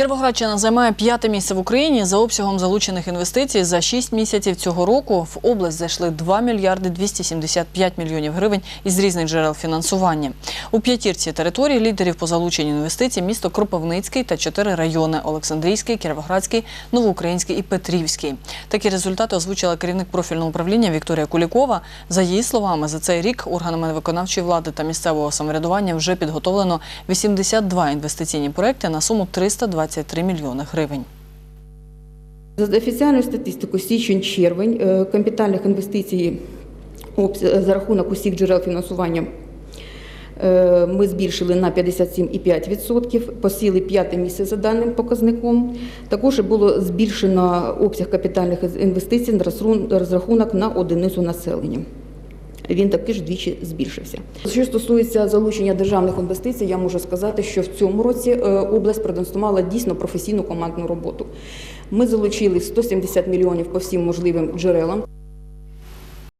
Кіровоградщина займає п'яте місце в Україні за обсягом залучених інвестицій. За шість місяців цього року в область зайшли 2 мільярди 275 мільйонів гривень із різних джерел фінансування. У п'ятірці територій лідерів по залученню інвестицій місто Кропивницький та чотири райони – Олександрійський, Кіровоградський, Новоукраїнський і Петрівський. Такі результати озвучила керівник профільного управління Вікторія Кулікова. За її словами, за цей рік органами виконавчої влади та місцевого самоврядування вже підготовлено 82 інвестиційні проекти на суму 323 мільйони гривень. За офіційною статистикою січень-червень е, капітальних інвестицій за рахунок усіх джерел фінансування е, ми збільшили на 57,5%, посіли п'яте місце за даним показником. Також було збільшено обсяг капітальних інвестицій на розрахунок на одиницю населення. Він таки ж двічі збільшився. Що стосується залучення державних інвестицій, я можу сказати, що в цьому році е, область продемонструвала дійсно професійну командну роботу. Ми залучили 170 мільйонів по всім можливим джерелам.